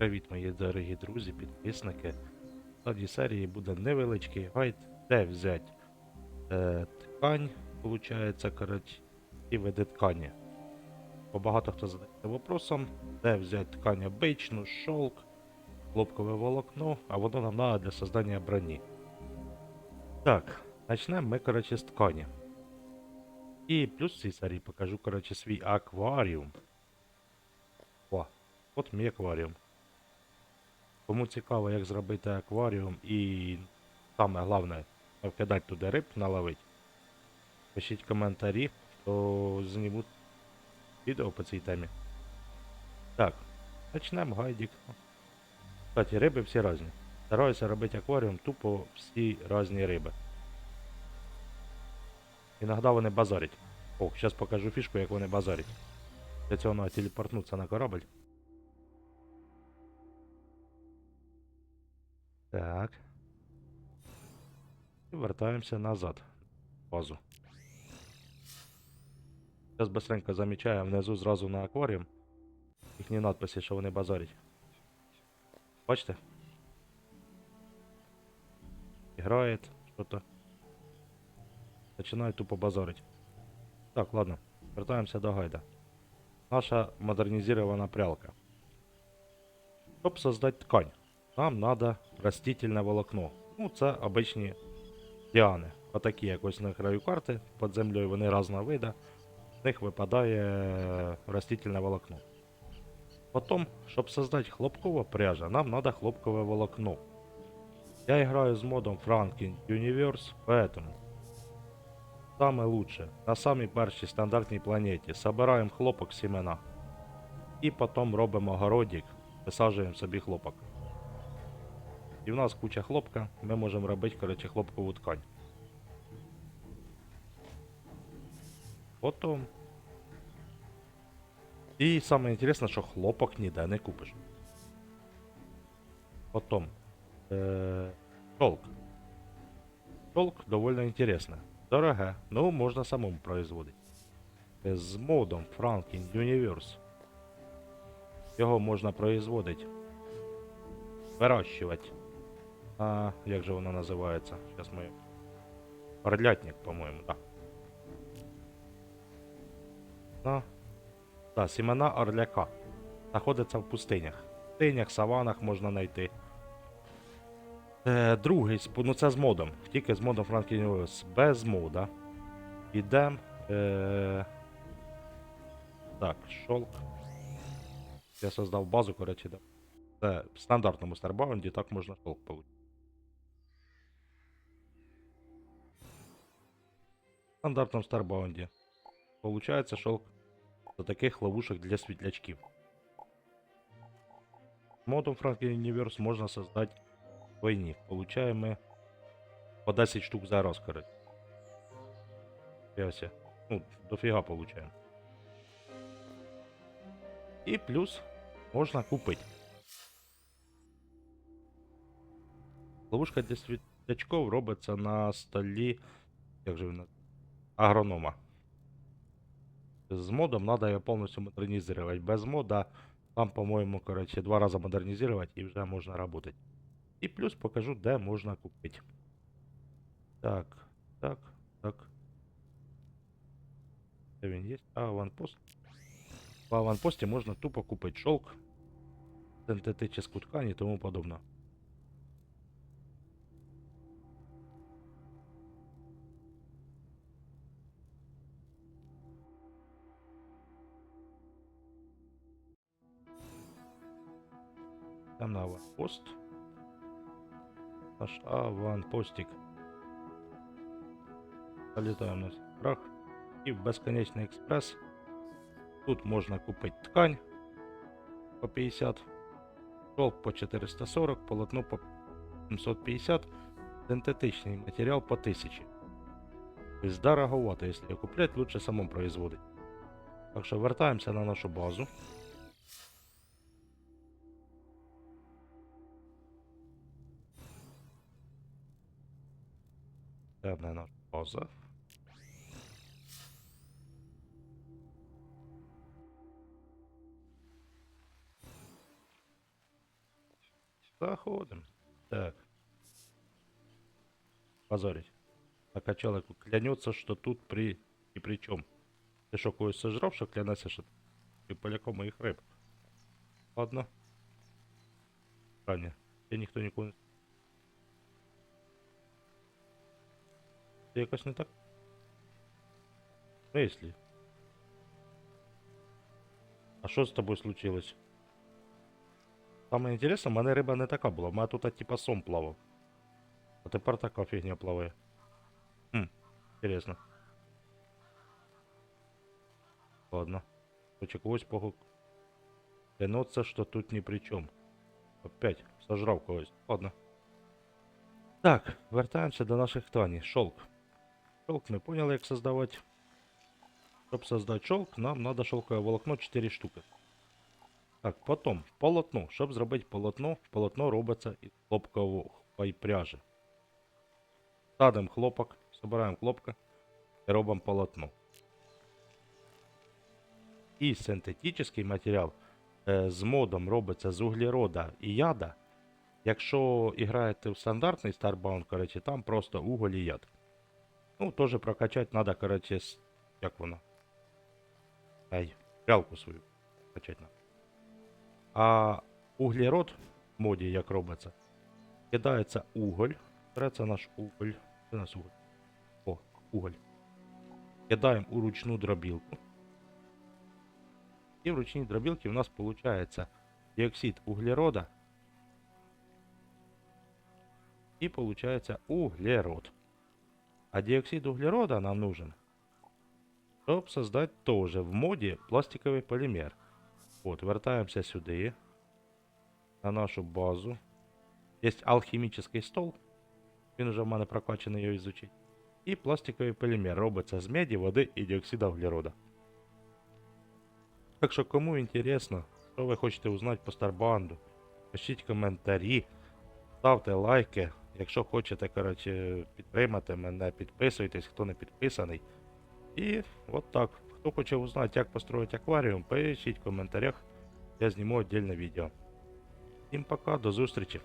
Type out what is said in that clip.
Привіт, мої дорогі друзі, підписники. В складі серії буде невеличкий гайд, де взяти е, ткань, виходить, коротше, і види ткані. Бо багато хто задається вопросом, де взяти ткань обичну, шовк, хлопкове волокно, а воно нам треба для создання броні. Так, почнемо ми, коротше, з ткані. І плюс в цій серії покажу, коротше, свій акваріум. О, от мій акваріум. Кому цікаво, як зробити акваріум і саме головне вкидати туди риб наловити, пишіть коментарі, то знімуть відео по цій темі. Так, почнемо гайдик. Кстати, риби всі різні. Стараюся робити акваріум тупо всі різні риби. Іноді вони базарять. О, зараз покажу фішку, як вони базарять. Для цього треба телепортнутися на корабль. Так. І вертаємося назад. Базу. Зараз быстренько замічаю внизу зразу на акваріум. Їхні надписи, що вони базарять. Бачите? Играет что-то. Начинает тупо базарить. Так, ладно. Вертаемся до гайда. Наша модернизированная прялка. Щоб создать ткань, нам надо растительне волокно. Ну, це обичні діани. Отакі якось на краю карти, під землею вони різного вида. З них випадає растительне волокно. Потім, щоб создати хлопкову пряжа, нам надо хлопкове волокно. Я играю с модом Franklin Universe, поэтому саме лучше на самій першій стандартній планеті собираємо хлопок сімена. І потім робимо городик, висаджуємо собі хлопок. І в нас куча хлопка, ми можемо робити, коротше, хлопкову ткань. Потім. І саме інтересне, що хлопок ніде не купиш. Потім. Е, шелк. Шелк довольно интересно. Дороге, но можно самому производить. Е, З модом Franklin Universe. Його можна производити. Вирощувати. А, як же воно називається? Зараз ми. Орлятник, по-моєму, так. Да. Да, сімена орляка. Знаходиться в пустинях. В пустинях, саванах можна знайти. Е, другий, ну це з модом. Тільки з модом Universe. Без мода. Ідем. Е... Так, шолк. Я создав базу, коротше, да. Це в стандартному старбаунді так можна шолк получити. В стандартному старбаунді. Получається шолк до таких ловушек для світлячків. Модом Franklin Universe можна создати войні. Получаємо ми по 10 штук за раз, коротше. Фіася. Ну, дофіга получаємо. І плюс можна купити. Ловушка для світлячков робиться на столі. Як же він? Агронома. З модом надо його повністю модернізувати. Без мода там, по-моєму, коротше, два рази модернізувати і вже можна работать. І плюс покажу, де можна купити. Так, так, так. Де він є? А, аванпост. По аванпості можна тупо купити шелк, синтетичну ткань і тому подобне. Там на аванпост. Наш аванпостик. Залітаємо на прах. І в безконечний експрес. Тут можна купити ткань по 50, шелк по 440, полотно по 750, синтетичний матеріал по 1000. Тобто дороговато, якщо купляти, лучше самому производити. Так що вертаємося на нашу базу. Це не наша база. Заходим. Так. Позорить. А качалику клянется, что тут при... и при чем. Ти що, когось сожрав, що клянеться, що ти поляком моїх риб? Ладно. Таня, я ніхто нікого не... Ти якось не так? В смислі? А що з тобою случилось? Саме інтересне, в мене риба не така була, в мене тут типа сом плавав. А тепер така фігня плаває. Хм, інтересно. Ладно. Хоче когось погук. Клянуться, що тут ні при чому. Опять сожрав когось. Ладно. Так, вертаємося до наших тканей. Шелк. Шелк ми поняли, як создавати. Щоб создать шелк, нам надо шелковое волокно 4 штуки. Так, потім полотно. Щоб зробити полотно, полотно робиться із хлопкової пряжі. Садимо хлопок, збираємо хлопка і робимо полотно. І синтетичний матеріал е, з модом робиться з углерода і яда. Якщо граєте в стандартний Starbound, короче, там просто уголь і яд. Ну, теж прокачати треба, короче, с... як воно? Ай, прялку свою качати надо. А углерод в моді як робиться? Кидається уголь. Береться наш уголь. Де наш уголь? О, уголь. Кидаємо у ручну дробілку. І в ручній дробілці у нас виходить диоксид углерода. И получается углерод. А диоксид углерода нам нужен, чтобы создать тоже в моде пластиковый полимер. Вот, вертаемся сюда, на нашу базу. Есть алхимический стол. Він уже в мене прокачаний його изучить. І пластиковий полімер робиться з меді, води і діоксида углерода. Так що кому інтересно, що ви хочете узнати по Старбанду, пишіть коментарі, ставте лайки. Якщо хочете, коротше, підтримати мене, підписуйтесь, хто не підписаний. І от так. Хто хоче узнати, як построїти акваріум, пишіть в коментарях. Я зніму віддільне відео. Всім пока, до зустрічі.